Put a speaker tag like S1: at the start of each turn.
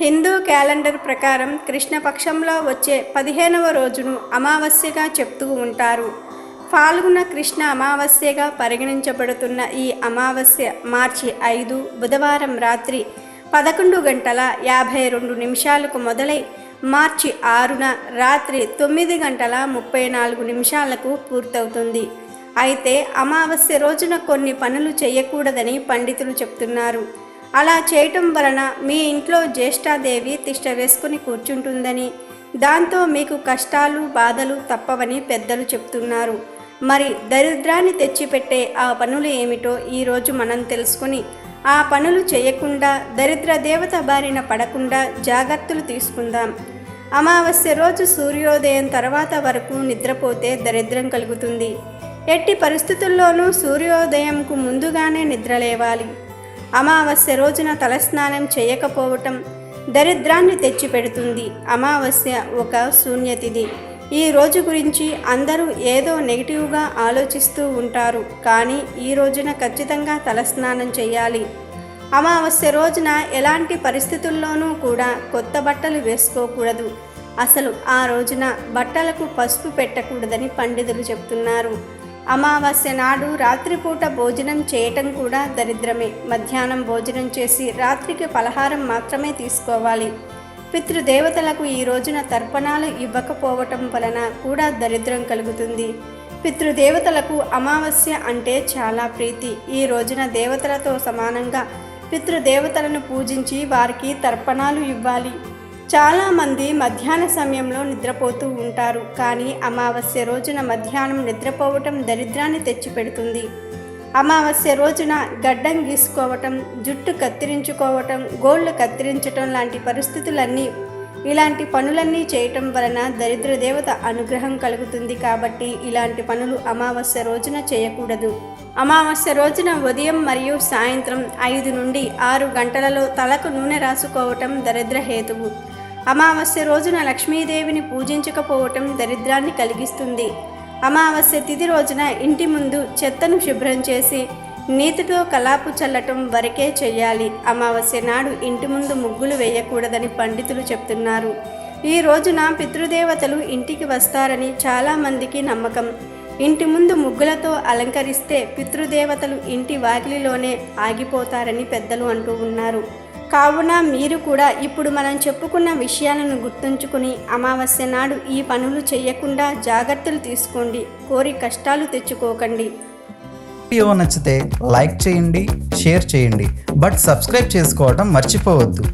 S1: Hindu calendar ప్రకారం కృష్ణపక్షంలో వచ్చే పదిహేనవ రోజును అమావాస్యగా చెప్తూ ఉంటారు. ఫాల్గుణ కృష్ణ అమావాస్యగా పరిగణించబడుతున్న ఈ అమావాస్య మార్చి ఐదు బుధవారం రాత్రి పదకొండు గంటల యాభై రెండు నిమిషాలకు మొదలై మార్చి ఆరున రాత్రి తొమ్మిది గంటల ముప్పై నాలుగు నిమిషాలకు పూర్తవుతుంది. అయితే అమావాస్య రోజున కొన్ని పనులు చేయకూడదని పండితులు చెప్తున్నారు. అలా చేయటం వలన మీ ఇంట్లో జ్యేష్ఠాదేవి తిష్ట వేసుకుని కూర్చుంటుందని. దాంతో మీకు కష్టాలు బాధలు తప్పవని పెద్దలు చెప్తున్నారు. మరి దరిద్రాన్ని తెచ్చిపెట్టే ఆ పనులు ఏమిటో ఈరోజు మనం తెలుసుకుని ఆ పనులు చేయకుండా దరిద్ర దేవత బారిన పడకుండా జాగ్రత్తలు తీసుకుందాం. అమావాస్య రోజు సూర్యోదయం తర్వాత వరకు నిద్రపోతే దరిద్రం కలుగుతుంది. ఎట్టి పరిస్థితుల్లోనూ సూర్యోదయంకు ముందుగానే నిద్రలేవాలి అమావాస్య రోజున తలస్నానం చేయకపోవటం దరిద్రాన్ని తెచ్చిపెడుతుంది. అమావాస్య ఒక శూన్యతిది ఈ రోజు గురించి అందరూ ఏదో నెగిటివ్గా ఆలోచిస్తూ ఉంటారు. కానీ ఈ రోజున ఖచ్చితంగా తలస్నానం చేయాలి. అమావాస్య రోజున ఎలాంటి పరిస్థితుల్లోనూ కూడా కొత్త బట్టలు వేసుకోకూడదు. అసలు ఆ రోజున బట్టలకు పసుపు పెట్టకూడదని పండితులు చెప్తున్నారు. అమావాస్య నాడు రాత్రిపూట భోజనం చేయటం కూడా దరిద్రమే. మధ్యాహ్నం భోజనం చేసి రాత్రికి పలహారం మాత్రమే తీసుకోవాలి. పితృదేవతలకు ఈ రోజున తర్పణాలు ఇవ్వకపోవటం వలన కూడా దరిద్రం కలుగుతుంది. పితృదేవతలకు అమావాస్య అంటే చాలా ప్రీతి. ఈ రోజున దేవతలతో సమానంగా పితృదేవతలను పూజించి వారికి తర్పణాలు ఇవ్వాలి. చాలామంది మధ్యాహ్న సమయంలో నిద్రపోతూ ఉంటారు కానీ అమావాస్య రోజున మధ్యాహ్నం నిద్రపోవటం దరిద్రాన్ని తెచ్చిపెడుతుంది. అమావాస్య రోజున గడ్డం గీసుకోవటం జుట్టు కత్తిరించుకోవటం గోళ్ళు కత్తిరించటం లాంటి పరిస్థితులన్నీ ఇలాంటి పనులన్నీ చేయటం వలన దరిద్ర దేవత అనుగ్రహం కలుగుతుంది కాబట్టి ఇలాంటి పనులు అమావాస్య రోజున చేయకూడదు. అమావాస్య రోజున ఉదయం మరియు సాయంత్రం ఐదు నుండి ఆరు గంటలలో తలకు నూనె రాసుకోవటం దరిద్ర హేతువు. అమావాస్య రోజున లక్ష్మీదేవిని పూజించకపోవటం దరిద్రాన్ని కలిగిస్తుంది. అమావాస్య తిథి రోజున ఇంటి ముందు చెత్తను శుభ్రం చేసి నీతితో కలాపు చల్లటం వరకే చేయాలి. అమావాస్య నాడు ఇంటి ముందు ముగ్గులు వేయకూడదని పండితులు చెప్తున్నారు. ఈ రోజున పితృదేవతలు ఇంటికి వస్తారని చాలామందికి నమ్మకం. ఇంటి ముందు ముగ్గులతో అలంకరిస్తే పితృదేవతలు ఇంటి వాకిలిలోనే ఆగిపోతారని పెద్దలు అంటూ ఉన్నారు. కావున మీరు కూడా ఇప్పుడు మనం చెప్పుకున్న విషయాలను గుర్తుంచుకుని అమావాస్య నాడు ఈ పనులు చేయకుండా జాగ్రత్తలు తీసుకోండి. కోరి కష్టాలు తెచ్చుకోకండి.
S2: వీడియో నచ్చితే లైక్ చేయండి షేర్ చేయండి. బట్ సబ్స్క్రైబ్ చేసుకోవడం మర్చిపోవద్దు.